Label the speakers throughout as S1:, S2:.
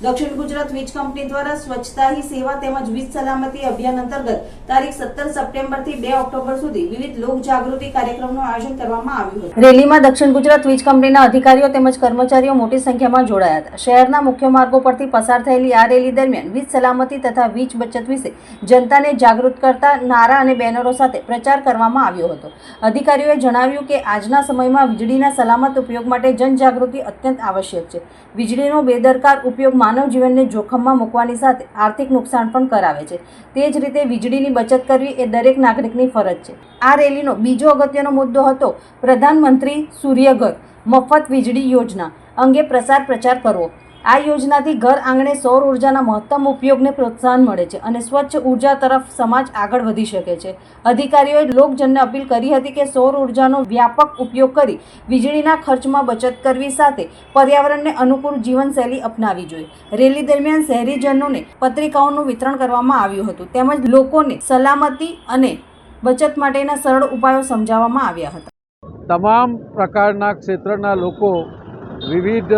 S1: દક્ષિણ ગુજરાત વીજ કંપની દ્વારા સ્વચ્છતા હી સેવા તેમજ વીજ સલામતી અભિયાન અંતર્ગત તારીખ સત્તર સપ્ટેમ્બરથી બે ઓક્ટોબર સુધી વિવિધ લોક જાગૃતિ કાર્યક્રમનું આયોજન કરવામાં આવ્યું હતું. રેલીમાં દક્ષિણ ગુજરાત વીજ કંપનીના અધિકારીઓ તેમજ કર્મચારીઓ મોટી સંખ્યામાં જોડાયા હતા. શહેરના મુખ્ય માર્ગો પરથી પસાર થયેલી આ રેલી દરમિયાન વીજ સલામતી તથા વીજ બચત વિશે જનતાને જાગૃત કરતા નારા અને બેનરો સાથે પ્રચાર કરવામાં આવ્યો હતો. અધિકારીઓએ જણાવ્યું કે આજના સમયમાં વીજળીના સલામત ઉપયોગ માટે જનજાગૃતિ અત્યંત આવશ્યક છે. વીજળીનો બેદરકાર ઉપયોગ માનવ જીવનને જોખમમાં મૂકવાની સાથે આર્થિક નુકસાન પણ કરાવે છે. તે જ રીતે વીજળીની બચત કરવી એ દરેક નાગરિકની ફરજ છે. આ રેલીનો બીજો અગત્યનો મુદ્દો હતો પ્રધાનમંત્રી સૂર્યઘર મફત વીજળી યોજના અંગે પ્રસાર પ્રચાર કરવો. આ યોજનાથી ઘર આંગણે સૌર ઉર્જાના મહત્તમ ઉપયોગને પ્રોત્સાહન મળે છે અને સ્વચ્છ ઊર્જા તરફ સમાજ આગળ વધી શકે છે. અધિકારીઓએ લોકજનને અપીલ કરી હતી કે સૌર ઉર્જાનો વ્યાપક ઉપયોગ કરી વીજળીના ખર્ચમાં બચત કરવી સાથે પર્યાવરણને અનુકૂળ જીવનશૈલી અપનાવી જોઈએ. રેલી દરમિયાન શહેરીજનોને પત્રિકાઓનું વિતરણ કરવામાં આવ્યું હતું. તેમજ લોકોને સલામતી અને બચત માટેના સરળ ઉપાયો સમજાવવામાં આવ્યા હતા.
S2: તમામ પ્રકારના ક્ષેત્રના લોકો વિવિધ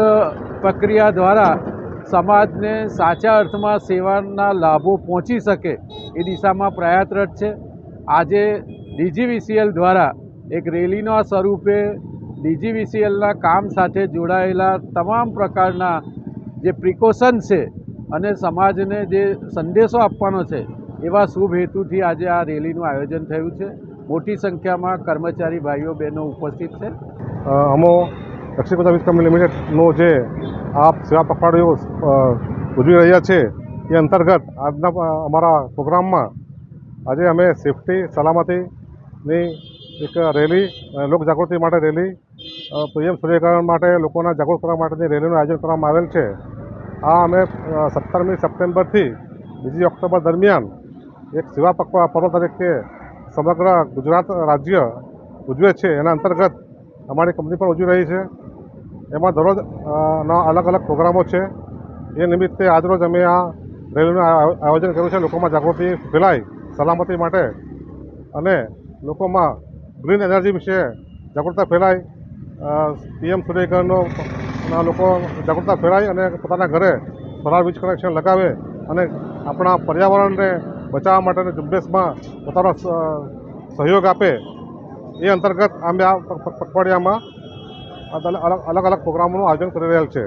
S2: પ્રક્રિયા દ્વારા સમાજને સાચા અર્થમાં સેવાના લાભો પહોંચી શકે એ દિશામાં પ્રયાસરત છે. આજે ડીજીવીસીએલ દ્વારા એક રેલીના સ્વરૂપે ડીજીવીસીએલના કામ સાથે જોડાયેલા તમામ પ્રકારના જે પ્રિકોશન છે અને સમાજને જે સંદેશો આપવાનો છે એવા શુભ હેતુથી આજે આ રેલીનું આયોજન થયું છે. મોટી સંખ્યામાં કર્મચારી ભાઈઓ બહેનો ઉપસ્થિત છે.
S3: અમો દક્ષિણ ગુજરાત વીજ લિમિટેડનો જે આ સેવા પખવાડિયો ઉજવી રહ્યા છે, એ અંતર્ગત આજના અમારા પ્રોગ્રામમાં આજે અમે સેફટી સલામતીની એક રેલી લોકજાગૃતિ લોક જાગૃતિ માટે રેલી પીએમ સૂર્યકરણ માટે, લોકોના જાગૃત કરવા માટેની રેલીનું આયોજન કરવામાં આવેલ છે. આ અમે સત્તરમી સપ્ટેમ્બરથી બીજી ઓક્ટોબર દરમિયાન એક સેવા પકવા પર્વ તરીકે સમગ્ર ગુજરાત રાજ્ય ઉજવે છે. એના અંતર્ગત અમારી કંપની પણ ઉજવી રહી છે. એમાં દરરોજ ના અલગ અલગ પ્રોગ્રામો છે. એ નિમિત્તે આજરોજ અમે આ રેલીનું આયોજન કર્યું છે લોકોમાં જાગૃતિ ફેલાય સલામતી માટે. અને લોકોમાં ગ્રીન એનર્જી વિશે જાગૃતતા ફેલાય. પીએમ સૂર્યકરણનો લોકો જાગૃતતા ફેલાય અને પોતાના ઘરે સોલાર વીજ કનેક્શન લગાવે અને આપણા પર્યાવરણને બચાવવા માટેની ઝુંબેશમાં પોતાનો સહયોગ આપે. એ અંતર્ગત અમે આ પખવાડિયામાં અલગ અલગ પ્રોગ્રામોનું આયોજન કરી રહેલ છે.